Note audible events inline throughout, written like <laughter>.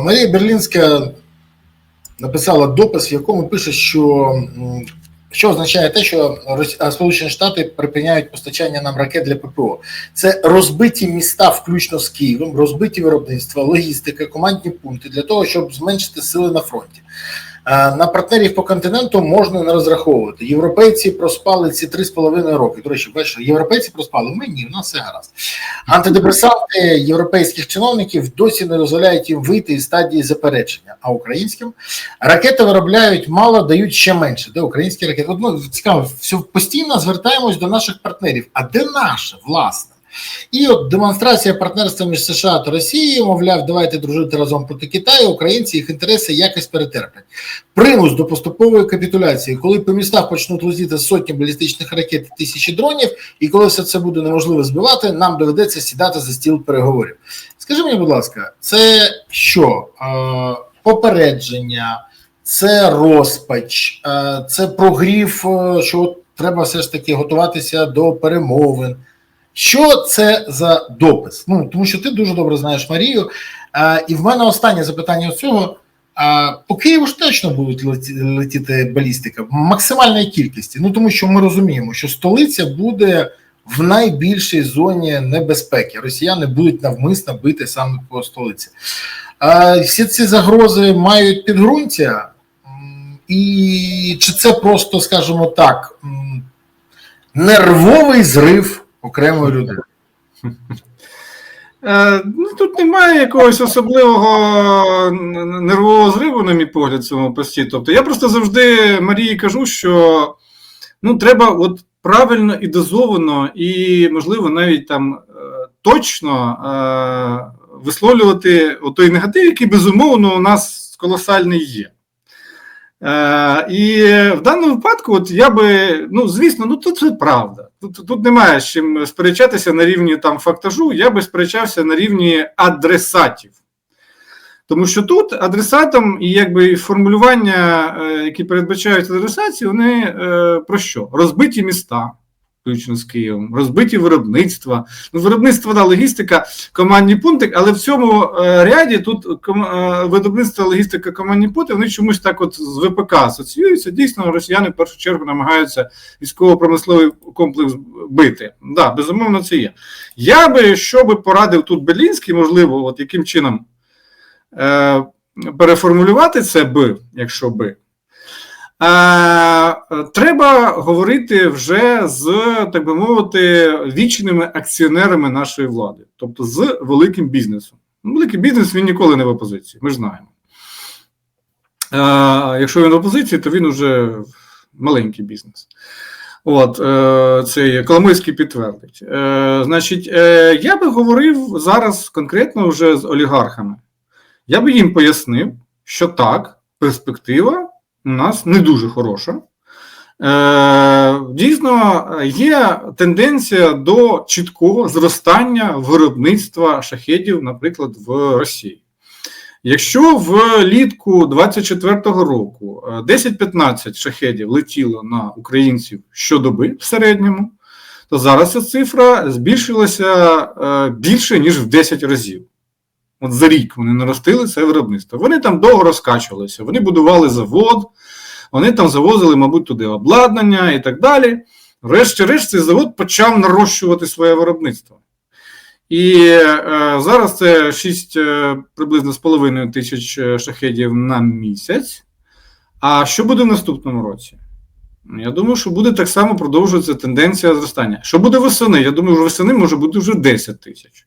Марія Берлінська написала допис, в якому пише, що, що означає те, що Сполучені Штати припиняють постачання нам ракет для ППО. Це розбиті міста, включно з Києвом, розбиті виробництва, логістика, командні пункти для того, щоб зменшити сили на фронті. Е, На партнерів по континенту можна не розраховувати. Європейці проспали ці три з половиною роки. До речі, бачите, європейці проспали. Ми ні, у нас все гаразд. Антидепресанти європейських чиновників досі не дозволяють їм вийти із стадії заперечення. А українським ракети виробляють мало, дають ще менше. Де українські ракети? От, ну, цікаво, все постійно звертаємось до наших партнерів. А де наше власне? І от демонстрація партнерства між США та Росією, мовляв, давайте дружити разом проти Китаю. Українці їх інтереси якось перетерплять. Примус до поступової капітуляції, коли по містах почнуть летіти сотні балістичних ракет і тисячі дронів, і коли все це буде неможливо збивати, нам доведеться сідати за стіл переговорів. Скажи мені, будь ласка, це що? Попередження, це розпач, це прогрів, е, що треба все ж таки готуватися до перемовин. Що це за допис? Ну тому що ти дуже добре знаєш Марію. Е, і в мене останнє запитання з цього. А по Києву ж точно будуть летіти балістика в максимальній кількості. Ну тому що ми розуміємо, що столиця буде в найбільшій зоні небезпеки. Росіяни будуть навмисно бити саме по столиці. А всі ці загрози мають підґрунтя, і чи це просто, скажімо так, нервовий зрив окремої людини? Е, ну, тут немає якогось особливого нервового зриву, на мій погляд, в цьому пості. Тобто я просто завжди Марії кажу, що ну, треба от правильно і дозовано, і, можливо, навіть там е, точно е, висловлювати той негатив, який, безумовно, у нас колосальний є. Е, і в даному випадку, от я би, ну звісно, ну тут це правда. Тут, тут немає з чим сперечатися на рівні там фактажу, я би сперечався на рівні адресатів. Тому що тут адресатом і якби формулювання, е, які передбачають адресацію, вони е, про що? Розбиті міста, включно з Києвом, розбиті виробництва. Ну, виробництво, да, логістика, командні пункти, але в цьому е, ряді тут е, виробництво, логістика, командні пункти, вони чомусь так от з ВПК асоціюються. Дійсно, росіяни в першу чергу намагаються військово-промисловий комплекс бити. Да, безумовно, це є. Я би що би порадив тут Берлінський, можливо, от яким чином е, переформулювати це би, якщо би. Е, треба говорити вже з, так би мовити, вічними акціонерами нашої влади, тобто з великим бізнесом. Ну, Великий бізнес він ніколи не в опозиції, ми ж знаємо. Е, якщо він в опозиції, то він уже маленький бізнес. От, е, це Коломойський підтвердить. Значить, я би говорив зараз конкретно вже з олігархами. Я би їм пояснив, що так, перспектива у нас не дуже хороша. Е, дійсно, є тенденція до чіткого зростання виробництва шахедів, наприклад, в Росії. Якщо влітку 24-го року е, 10-15 шахедів летіло на українців щодоби в середньому, то зараз ця цифра збільшилася е, більше, ніж в 10 разів. От за рік вони наростили це виробництво. Вони там довго розкачувалися, вони будували завод, вони там завозили, мабуть, туди обладнання і так далі. Врешті-решт, цей завод почав нарощувати своє виробництво. І е, зараз це 6 е, приблизно з половиною тисяч е, шахедів на місяць. А що буде в наступному році? Я думаю, що буде так само продовжуватися тенденція зростання. Що буде восени? Я думаю, що восени може бути вже 10 тисяч.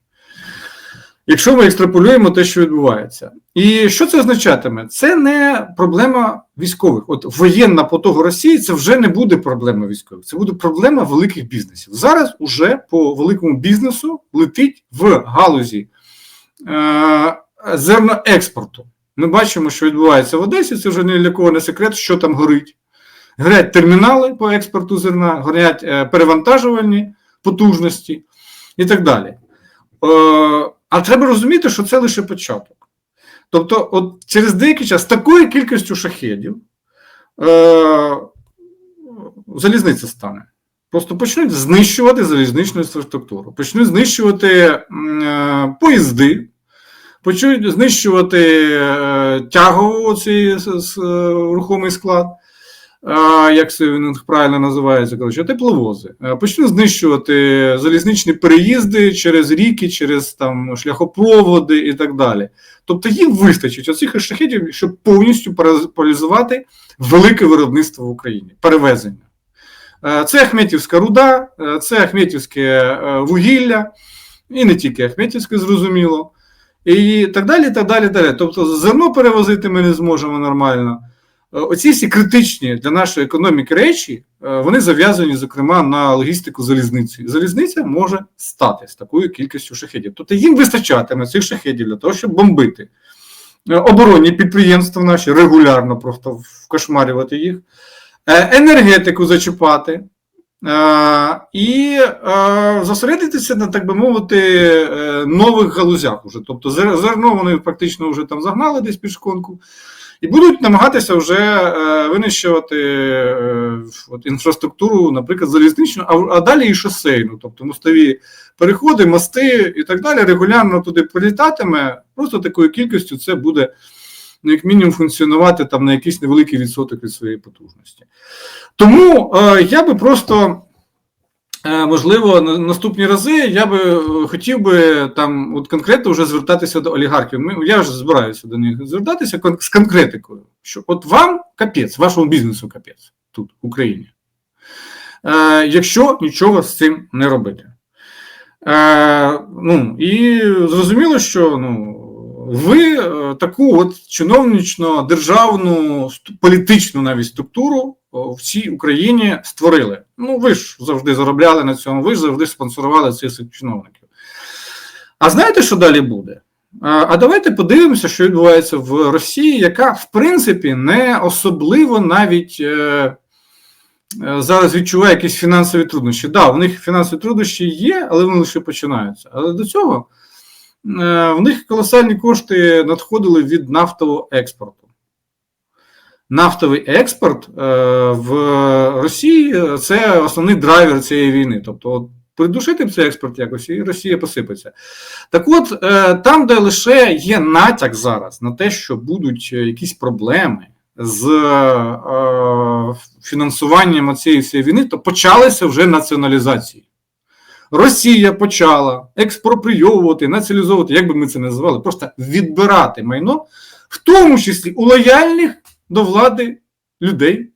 Якщо ми екстраполюємо те, що відбувається. І що це означатиме? Це не проблема військових. От воєнна потуга Росії це вже не буде проблема військових, це буде проблема великих бізнесів. Зараз уже по великому бізнесу летить в галузі е, зерноекспорту. Ми бачимо, що відбувається в Одесі. Це вже не секрет, що там горить. Горять термінали по експорту зерна, горять е, перевантажувальні потужності і так далі. Е, а треба розуміти, що це лише початок. Тобто, от через деякий час з такою кількістю шахедів е, залізниця стане. Просто почнуть знищувати залізничну інфраструктуру, почнуть знищувати е, поїзди, почнуть знищувати е, тягову цей е, рухомий склад, як це він правильно називається, коротше, тепловози, почнуть знищувати залізничні переїзди через ріки, через там шляхопроводи і так далі. Тобто їм вистачить оцих шахетів, щоб повністю паралізувати велике виробництво в Україні, перевезення. Це Ахметівська руда, це Ахметівське е, вугілля, і не тільки Ахметівське, зрозуміло. І так далі, так далі, так далі. Тобто зерно перевозити ми не зможемо нормально. Е, Оці всі критичні для нашої економіки речі, е, вони зав'язані, зокрема, на логістику залізниці. Залізниця може стати з такою кількістю шахедів. Тобто їм вистачатиме цих шахедів для того, щоб бомбити е, оборонні підприємства наші, регулярно просто вкошмарювати їх, енергетику зачіпати. І зосередитися на, так би мовити, нових галузях уже. Тобто зерно вони практично вже там загнали десь під шконку, і будуть намагатися вже е, винищувати е, от, інфраструктуру, наприклад, залізничну, а, а далі і шосейну, тобто мостові переходи, мости і так далі, регулярно туди прилітатиме. Просто такою кількістю це буде, ну, як мінімум, функціонувати там на якийсь невеликий відсоток від своєї потужності. Тому е, я би просто. Е, Можливо, на наступні рази я би е, хотів би там от конкретно вже звертатися до олігархів. Ми, я вже збираюся до них звертатися кон- з конкретикою, що от вам капець, вашому бізнесу капець тут, в Україні. Е, якщо нічого з цим не робити. Е, ну, і зрозуміло, що ну, ви е, таку от чиновнично державну політичну навіть структуру в цій Україні створили. Ну, ви ж завжди заробляли на цьому, ви ж завжди спонсорували цих чиновників. А знаєте, що далі буде? А давайте подивимося, що відбувається в Росії, яка, в принципі, не особливо навіть е, е, зараз відчуває якісь фінансові труднощі. Так, да, в них фінансові труднощі є, але вони лише починаються. Але до цього е, в них колосальні кошти надходили від нафтового експорту. Нафтовий експорт е, в Росії е, це основний драйвер цієї війни. Тобто, от, придушити цей експорт якось, і Росія посипеться. Так от, е, там, де лише є натяк зараз на те, що будуть якісь проблеми з е, фінансуванням цієї всієї війни, то почалися вже націоналізації. Росія почала експроприйовувати, націоналізовувати, як би ми це називали, просто відбирати майно, в тому числі у лояльних до влади людей.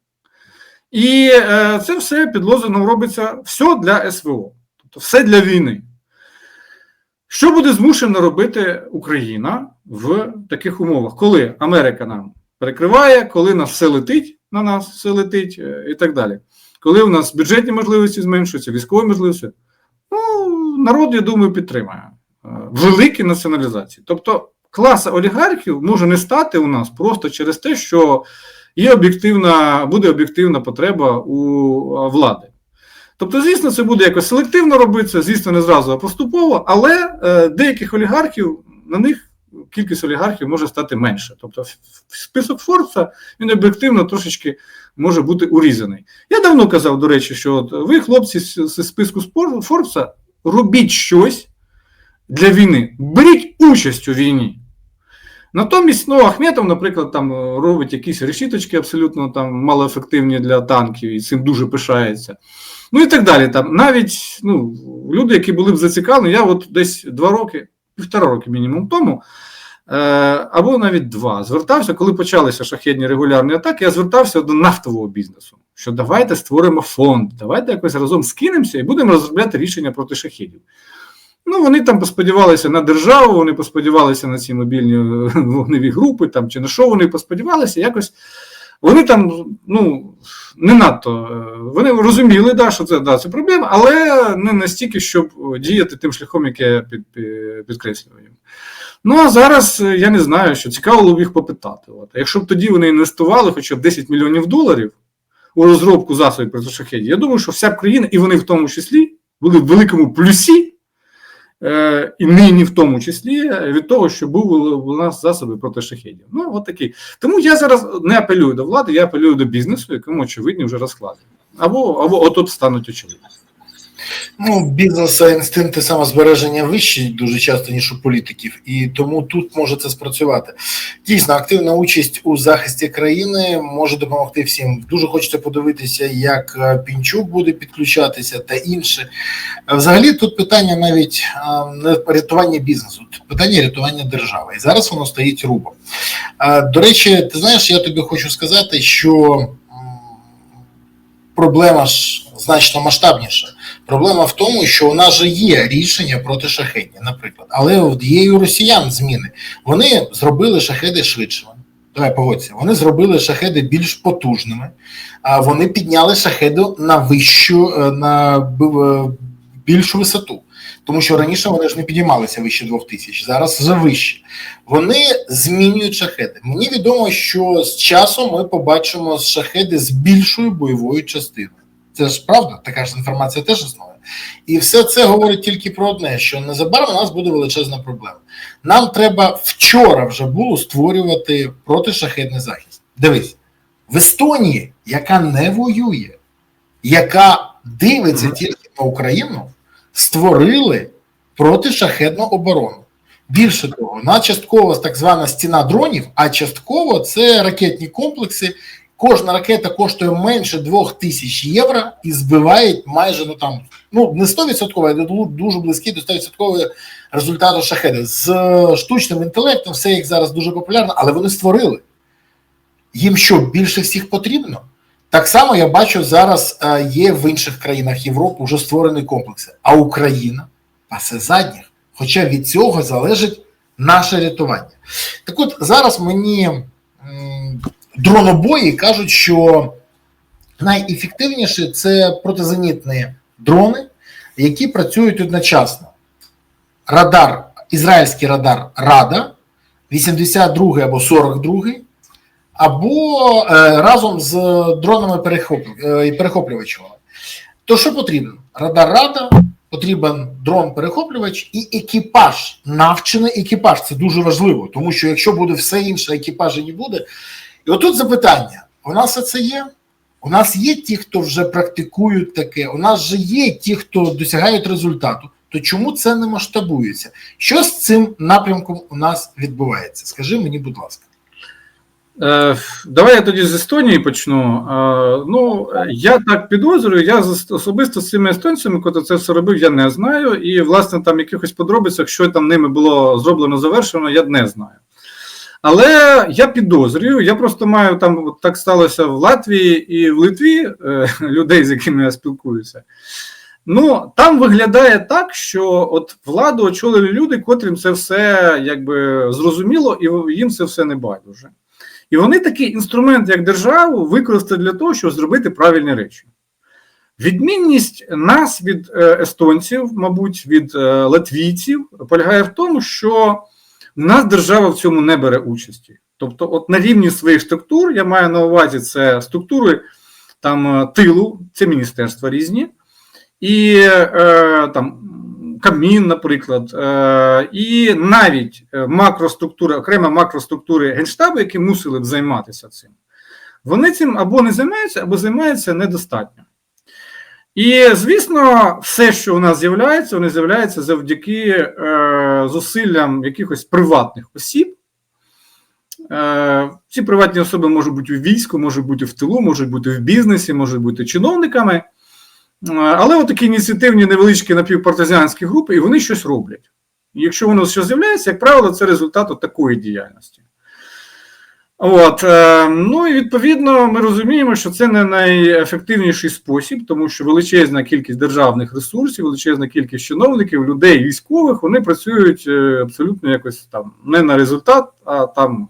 І е, це все під лозунгом робиться все для СВО, тобто все для війни. Що буде змушена робити Україна в таких умовах, коли Америка нам перекриває, коли нас все летить на нас, все летить е, і так далі. Коли у нас бюджетні можливості зменшуються, військові можливості, ну, народ, я думаю, підтримає е, великі націоналізації. Тобто клас олігархів може не стати у нас просто через те, що є об'єктивна, буде об'єктивна потреба у влади. Тобто, звісно, це буде якось селективно робитися, звісно, не зразу, а поступово, але е, деяких олігархів на них кількість олігархів може стати менше. Тобто, список Форбса він об'єктивно трошечки може бути урізаний. Я давно казав, до речі, що от ви, хлопці, з, списку Форбса, робіть щось для війни, беріть участь у війні. Натомість, ну, Ахметов, наприклад, там е, робить якісь решіточки абсолютно там малоефективні для танків, і цим дуже пишається. Ну і так далі. Там навіть ну, люди, які були б зацікавлені, я от десь два роки, півтора роки мінімум тому, е, або навіть два, звертався, коли почалися шахедні регулярні атаки, я звертався до нафтового бізнесу. Що давайте створимо фонд, давайте якось разом скинемося і будемо розробляти рішення проти шахедів. Ну, вони там посподівалися на державу, вони посподівалися на ці мобільні е, <laughs> вогневі групи, там, чи на що вони посподівалися, якось вони там ну, не надто. е, Вони розуміли, да, що це, да, це проблема, але не настільки, щоб діяти тим шляхом, яке я під, під, підкреслюю. Ну, а зараз е, я не знаю, що цікаво було б їх попитати. От. Якщо б тоді вони інвестували хоча б 10 мільйонів доларів у розробку засобів проти шахедів, я думаю, що вся б країна, і вони в тому числі, були в великому плюсі. Е, і нині в тому числі від того, що був у нас засоби проти шахідів. Ну, от такий. Тому я зараз не апелюю до влади, я апелюю до бізнесу, якому очевидні вже розклади. Або, або отут стануть очевидні. Ну, бізнес інстинкти самозбереження вищі дуже часто, ніж у політиків, і тому тут може це спрацювати. Дійсно, активна участь у захисті країни може допомогти всім. Дуже хочеться подивитися, як е, Пінчук буде підключатися та інше. Взагалі, тут питання навіть е, не рятування бізнесу, тут питання рятування держави. І зараз воно стоїть рубом. Е, До речі, ти знаєш, я тобі хочу сказати, що проблема ж значно масштабніша. Проблема в тому, що у нас же є рішення проти шахетні, наприклад, але є і у росіян зміни. Вони зробили шахеди швидшими. Давай погодься, вони зробили шахеди більш потужними, а вони підняли шахеду на вищу, е, на е, більшу висоту. Тому що раніше вони ж не підіймалися вище двох тисяч, зараз вже вище. Вони змінюють шахеди. Мені відомо, що з часом ми побачимо шахеди з більшою бойовою частиною. Це ж правда, така ж інформація теж існує. І все це говорить тільки про одне: що незабаром у нас буде величезна проблема. Нам треба вчора вже було створювати протишахедний захист. Дивись, в Естонії, яка не воює, яка дивиться тільки на Україну, створили протишахедну оборону. Більше того, на частково так звана стіна дронів, а частково це ракетні комплекси. Кожна ракета коштує менше 2 тисяч євро і збиває майже ну там ну не 100%, а ду- дуже близький до 100% результату шахеди. З е, штучним інтелектом все як зараз дуже популярно, але вони створили. Їм що більше всіх потрібно? Так само я бачу зараз е, є в інших країнах Європи вже створені комплекси, а Україна пасе задніх. Хоча від цього залежить наше рятування. Так от зараз мені дронобої кажуть, що найефективніше це протизенітні дрони, які працюють одночасно. Радар, ізраїльський радар Рада, 82 або 42, або е, разом з дронами е, перехоплювачами. То що потрібно? Радар Рада, потрібен дрон-перехоплювач і екіпаж, навчений екіпаж. Це дуже важливо, тому що якщо буде все інше, екіпажа не буде. І отут запитання: у нас це є? У нас є ті, хто вже практикують таке, у нас же є ті, хто досягають результату. То чому це не масштабується? Що з цим напрямком у нас відбувається? Скажи мені, будь ласка. Е, давай я тоді з Естонії почну. Е, ну, я так підозрюю, я особисто з цими естонцями, коли це все робив, я не знаю. І, власне, там якихось подробицях, що там ними було зроблено завершено, я не знаю. Але я підозрюю, я просто маю там так сталося в Латвії і в Литві е, <laughs> людей, з якими я спілкуюся. Ну, там виглядає так, що от владу очолили люди, котрим це все якби зрозуміло, і їм це все не байдуже. І вони такий інструмент, як державу, використали для того, щоб зробити правильні речі. Відмінність нас від е, естонців, мабуть, від е, латвійців, полягає в тому, що в нас держава в цьому не бере участі. Тобто, от на рівні своїх структур, я маю на увазі це структури там е, тилу, це міністерства різні, і там Кабмін, наприклад, е, і навіть е, макроструктури, окрема макроструктури Генштабу, які мусили б займатися цим, вони цим або не займаються, або займаються недостатньо. І, звісно, все, що у нас з'являється, воно з'являється завдяки е, зусиллям якихось приватних осіб. Ці приватні особи можуть бути у війську, можуть бути в тилу, можуть бути в бізнесі, можуть бути чиновниками. Е, Але от такі ініціативні невеличкі напівпартизанські групи, і вони щось роблять. Якщо воно щось з'являється, як правило, це результат такої діяльності. От, е, ну і відповідно ми розуміємо, що це не найефективніший спосіб, тому що величезна кількість державних ресурсів, величезна кількість чиновників, людей, військових, вони працюють е, абсолютно якось там не на результат, а там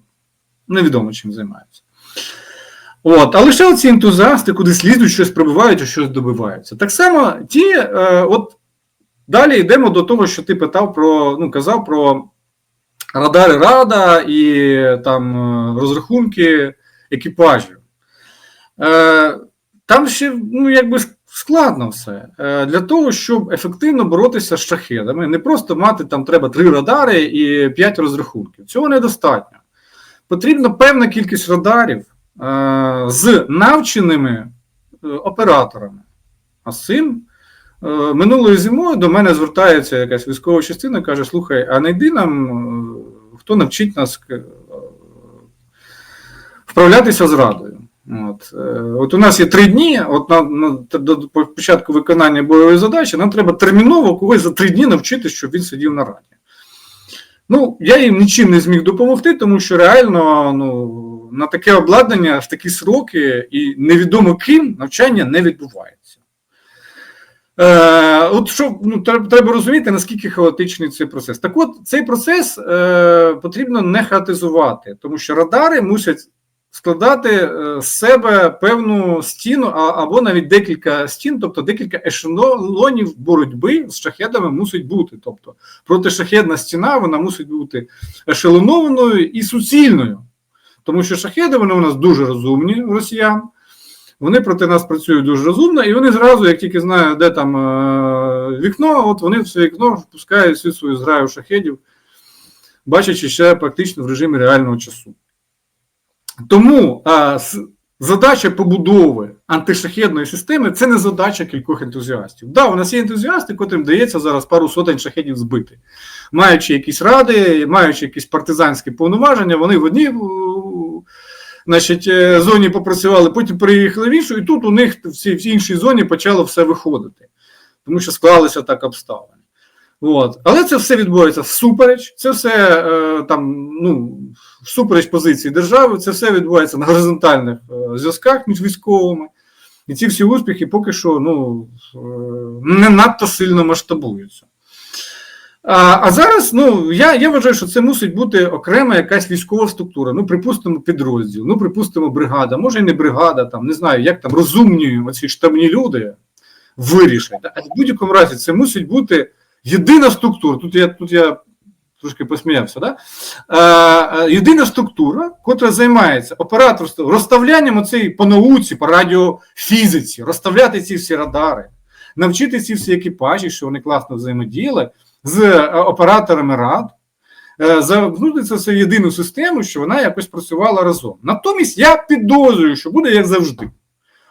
невідомо чим займаються. От, а лише оці ентузіасти кудись лізуть, щось пробивають, а щось добиваються. Так само ті, е, от далі йдемо до того, що ти питав про, ну, казав про радари Рада і там е, розрахунки екіпажів. Е, там ще ну, якби складно все. Е, для того, щоб ефективно боротися з шахедами, не просто мати там треба три радари і п'ять розрахунків. Цього недостатньо. Потрібна певна кількість радарів з навченими е, операторами. А з цим Е, Минулої зимою до мене звертається якась військова частина, каже: слухай, а найди нам, е, хто навчить нас е, вправлятися з радою. От. Е, от у нас є три дні, от на, на, до початку виконання бойової задачі, нам треба терміново когось за три дні навчити, щоб він сидів на раді. Ну, я їм нічим не зміг допомогти, тому що реально ну, на таке обладнання в такі сроки і невідомо ким навчання не відбувається. Е, от що ну, треба, розуміти, наскільки хаотичний цей процес. Так от, цей процес е, потрібно не хаотизувати, тому що радари мусять складати е, з себе певну стіну, або навіть декілька стін, тобто декілька ешелонів боротьби з шахедами мусить бути. Тобто протишахедна стіна вона мусить бути ешелонованою і суцільною. Тому що шахеди вони у нас дуже розумні росіян. Вони проти нас працюють дуже розумно, і вони зразу, як тільки знають, де там е, вікно, от вони в це вікно впускають всю свою зграю шахедів, бачачи ще практично в режимі реального часу. Тому а, задача побудови антишахедної системи це не задача кількох ентузіастів. Да, у нас є ентузіасти, котрим дається зараз пару сотень шахедів збити. Маючи якісь ради, маючи якісь партизанські повноваження, вони в одній значить, е, зоні попрацювали, потім переїхали в іншу, і тут у них в цій в іншій зоні почало все виходити, тому що склалися так обставини. От. Але це все відбувається всупереч, це все е, там, ну, всупереч позиції держави, це все відбувається на горизонтальних е, зв'язках між військовими. І ці всі успіхи поки що ну, е, не надто сильно масштабуються. А, а зараз ну, я, я вважаю, що це мусить бути окрема якась військова структура. Ну, припустимо, підрозділ, ну, припустимо, бригада, може і не бригада, там, не знаю, як там розумні оці штабні люди вирішать. А в будь-якому разі це мусить бути єдина структура. Тут я, тут я трошки посміявся, да? е, єдина структура, котра займається операторством, розставлянням оцей по науці, по радіофізиці, розставляти ці всі радари, навчити ці всі екіпажі, що вони класно взаємодіяли з е, операторами рад, е, все в єдину систему, що вона якось працювала разом. Натомість я підозрюю, що буде як завжди.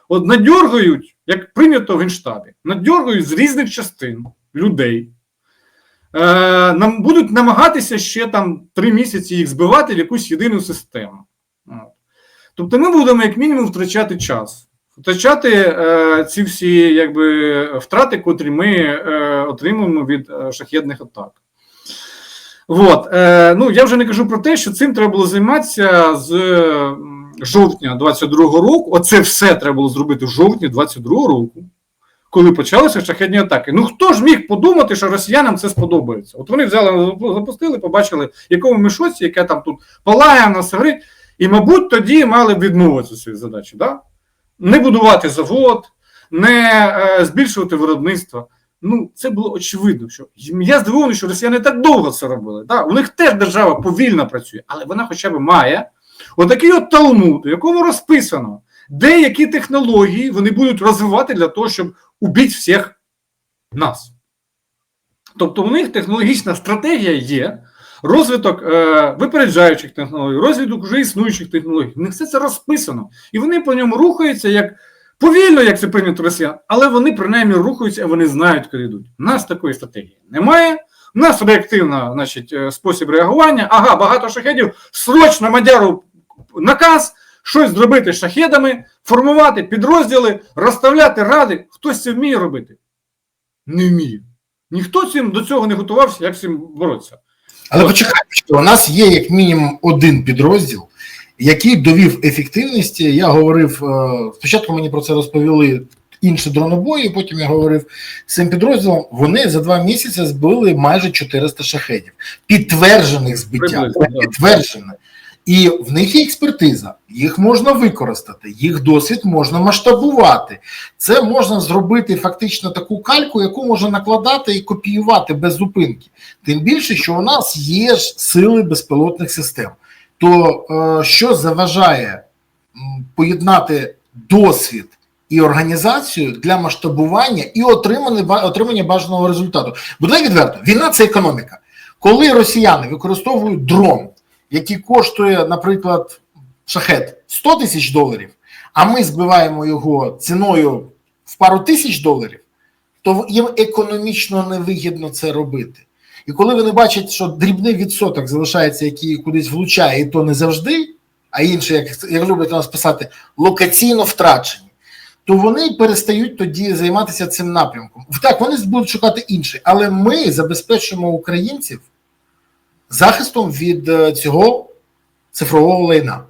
От надьоргають, як прийнято в генштабі, надьоргають з різних частин людей. Е, нам будуть намагатися ще там три місяці їх збивати в якусь єдину систему. Тобто ми будемо як мінімум втрачати час, втрачати е, ці всі якби, втрати, котрі ми е, отримуємо від е, шахедних атак. От, е, ну, я вже не кажу про те, що цим треба було займатися з жовтня 22-го року. Оце все треба було зробити в жовтні 22-го року коли почалися шахедні атаки. Ну хто ж міг подумати, що росіянам це сподобається? От вони взяли, запустили, побачили, якому ми шоці, яке там тут палає, нас горить, і, мабуть, тоді мали б відмовитися цієї задачі. Да? Не будувати завод, не е, збільшувати виробництво. Ну, це було очевидно, що я здивований, що росіяни так довго це робили. Да? У них теж держава повільно працює, але вона хоча б має отакий от талмуд, у якому розписано, де які технології вони будуть розвивати для того, щоб убити всіх нас. Тобто у них технологічна стратегія є, розвиток е, випереджаючих технологій, розвиток вже існуючих технологій. У них все це розписано. І вони по ньому рухаються як повільно, як це прийнято росіян, але вони принаймні рухаються, вони знають, куди йдуть. У нас такої стратегії немає. У нас реактивна значить, е, спосіб реагування. Ага, багато шахедів, срочно мадяру наказ, щось зробити шахедами, формувати підрозділи, розставляти ради. Хтось це вміє робити? Не вміє. Ніхто цим до цього не готувався, як з цим боротися. Але почекайте, що у нас є як мінімум один підрозділ, який довів ефективності. Я говорив е, спочатку мені про це розповіли інші дронобої, потім я говорив з цим підрозділом. Вони за два місяці збили майже 400 шахедів, підтверджених збиття. Приблизно, да. Підтверджене. І в них є експертиза, їх можна використати, їх досвід можна масштабувати. Це можна зробити фактично таку кальку, яку можна накладати і копіювати без зупинки. Тим більше, що у нас є ж сили безпілотних систем. То е, що заважає поєднати досвід і організацію для масштабування і отримання, отримання бажаного результату? Давай відверто, війна це економіка. Коли росіяни використовують дрон, який коштує, наприклад, шахет 100 тисяч доларів, а ми збиваємо його ціною в пару тисяч доларів, то їм економічно невигідно це робити. І коли вони бачать, що дрібний відсоток залишається, який кудись влучає, і то не завжди, а інші, як, як люблять у нас писати, локаційно втрачені, то вони перестають тоді займатися цим напрямком. Так, вони будуть шукати інший, але ми забезпечуємо українців захистом від е, цього цифрового лайна.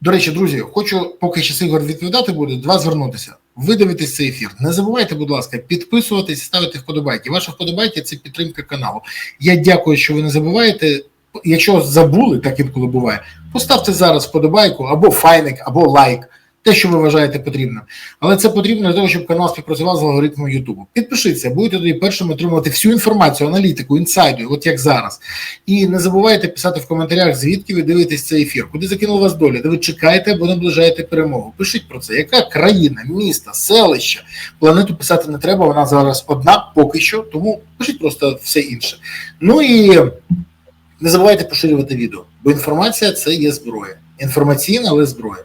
До речі, друзі, хочу, поки час Ігор відповідати буде, до вас звернутися. Ви дивитесь цей ефір. Не забувайте, будь ласка, підписуватись, ставити вподобайки. Ваша вподобайки це підтримка каналу. Я дякую, що ви не забуваєте. Якщо забули, так інколи буває, поставте зараз вподобайку або файник, або лайк. Те, що ви вважаєте потрібним. Але це потрібно для того, щоб канал співпрацював з алгоритмом Ютубу. Підпишіться, будете тоді першим отримувати всю інформацію, аналітику, інсайду, от як зараз. І не забувайте писати в коментарях, звідки ви дивитесь цей ефір, куди закинула вас доля, де ви чекаєте або наближаєте перемогу. Пишіть про це, яка країна, місто, селище. Планету писати не треба, вона зараз одна поки що, тому пишіть просто все інше. Ну і не забувайте поширювати відео, бо інформація це є зброя. Інформаційна, але зброя.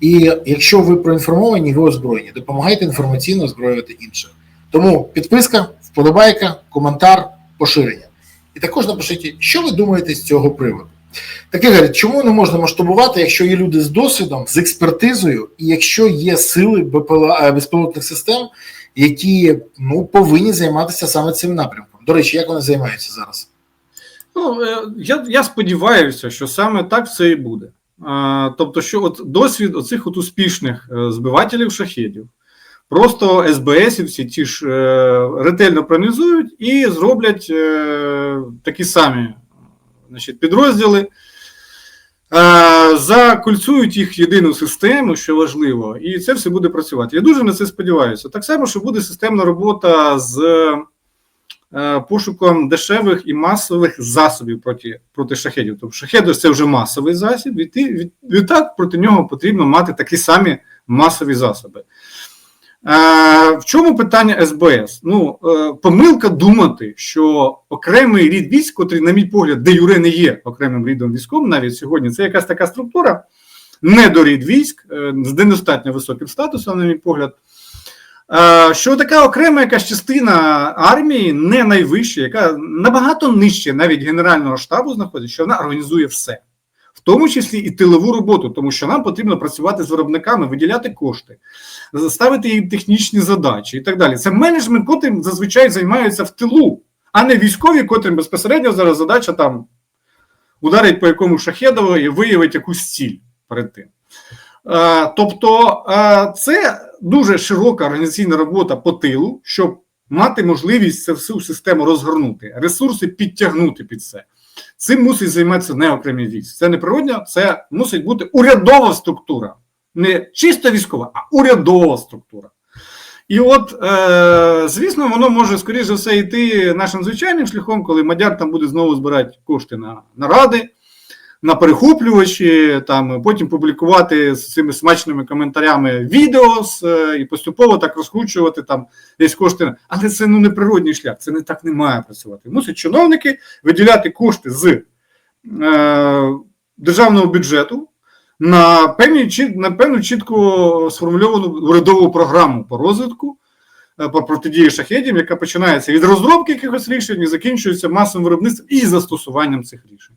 І якщо ви проінформовані, ви озброєні, допомагайте інформаційно озброювати інших. Тому підписка, вподобайка, коментар, поширення. І також напишіть, що ви думаєте з цього приводу. Так Ігор, чому не можна масштабувати, якщо є люди з досвідом, з експертизою, і якщо є сили е, безпілотних систем, які ну, повинні займатися саме цим напрямком? До речі, як вони займаються зараз? Ну, е, я, я сподіваюся, що саме так все і буде. Тобто, що от досвід оцих от успішних е, збивателів шахедів, просто СБСівці ті ж е, ретельно проаналізують і зроблять е, такі самі значить, підрозділи, закульцують їх єдину систему, що важливо, і це все буде працювати. Я дуже на це сподіваюся. Так само, що буде системна робота з пошуком дешевих і масових засобів проти, проти шахедів. Тобто шахеди це вже масовий засіб, і ти, від, відтак проти нього потрібно мати такі самі масові засоби. Е, в чому питання СБС? Ну, е, помилка думати, що окремий рід військ, котрий, на мій погляд, де юре не є окремим рідом військом, навіть сьогодні, це якась така структура, недорід військ е, з недостатньо високим статусом, на мій погляд. Е, Що така окрема якась частина армії, не найвища, яка набагато нижче навіть Генерального штабу знаходиться, що вона організує все, в тому числі і тилову роботу, тому що нам потрібно працювати з виробниками, виділяти кошти, ставити їм технічні задачі і так далі. Це менеджмент, котрим зазвичай займаються в тилу, а не військові, котрим безпосередньо зараз задача там ударить по якомусь шахедову і виявить якусь ціль перед тим. Е, Тобто е, це дуже широка організаційна робота по тилу, щоб мати можливість цю всю систему розгорнути, ресурси підтягнути під це. Цим мусить займатися не окремі військ. Це не природньо, це мусить бути урядова структура, не чисто військова, а урядова структура. І от, е, звісно, воно може, скоріш за все, йти нашим звичайним шляхом, коли Мадяр там буде знову збирати кошти на наради, на перехоплювачі, там потім публікувати з цими смачними коментарями відео з, е, і поступово так розкручувати там десь кошти. Але це ну неприродній шлях, це не так не має працювати. Мусять чиновники виділяти кошти з е, державного бюджету на певні на певну чітко сформульовану урядову програму по розвитку. е, По протидії шахедів, яка починається від розробки якихось рішень і закінчується масовим виробництвом і застосуванням цих рішень.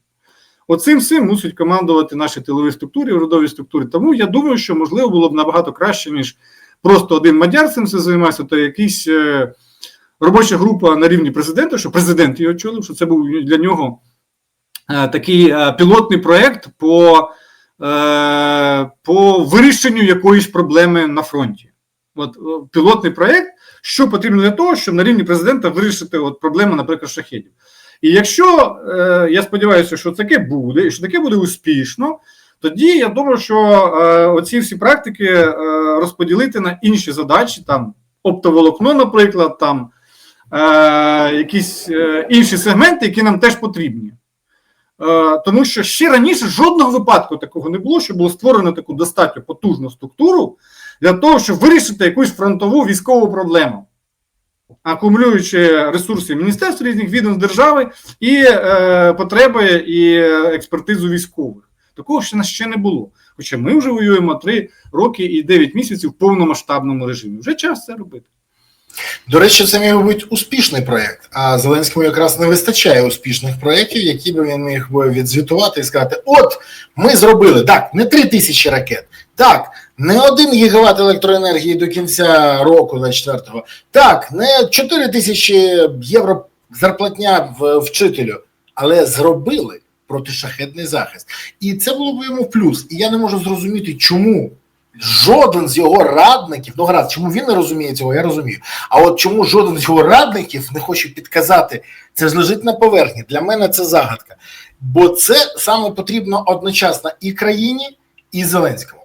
Оцим всім мусять командувати наші тилові структури, урядові структури. Тому я думаю, що можливо було б набагато краще, ніж просто один мадяр цим все займається, то якийсь е, робоча група на рівні президента, що президент його очолив, що це був для нього е, такий е, пілотний проєкт по, по вирішенню якоїсь проблеми на фронті. От пілотний проєкт, що потрібно для того, щоб на рівні президента вирішити от проблему, наприклад, шахедів. І якщо е, я сподіваюся, що таке буде, і що таке буде успішно, тоді я думаю, що е, оці всі практики е, розподілити на інші задачі, там оптоволокно, наприклад, там е, якісь е, інші сегменти, які нам теж потрібні. Е, тому що ще раніше жодного випадку такого не було, що було створено таку достатньо потужну структуру для того, щоб вирішити якусь фронтову військову проблему акумулюючи ресурси міністерств різних відомств держави і е, потреби і експертизу військових. Такого ще нас ще не було. Хоча ми вже воюємо 3 роки і 9 місяців в повномасштабному режимі. Вже час це робити. До речі, це міг бути успішний проєкт, а Зеленському якраз не вистачає успішних проєктів, які б він міг відзвітувати і сказати: от ми зробили так, не три тисячі ракет, так, не один гігават електроенергії до кінця року, 24-го, так, не 4 тисячі євро зарплатня вчителю, але зробили протишахетний захист. І це було б йому в плюс. І я не можу зрозуміти, чому жоден з його радників, ну гаразд, чому він не розуміє цього, я розумію. А от чому жоден з його радників не хоче підказати, це ж лежить на поверхні. Для мене це загадка. Бо це саме потрібно одночасно і країні, і Зеленському.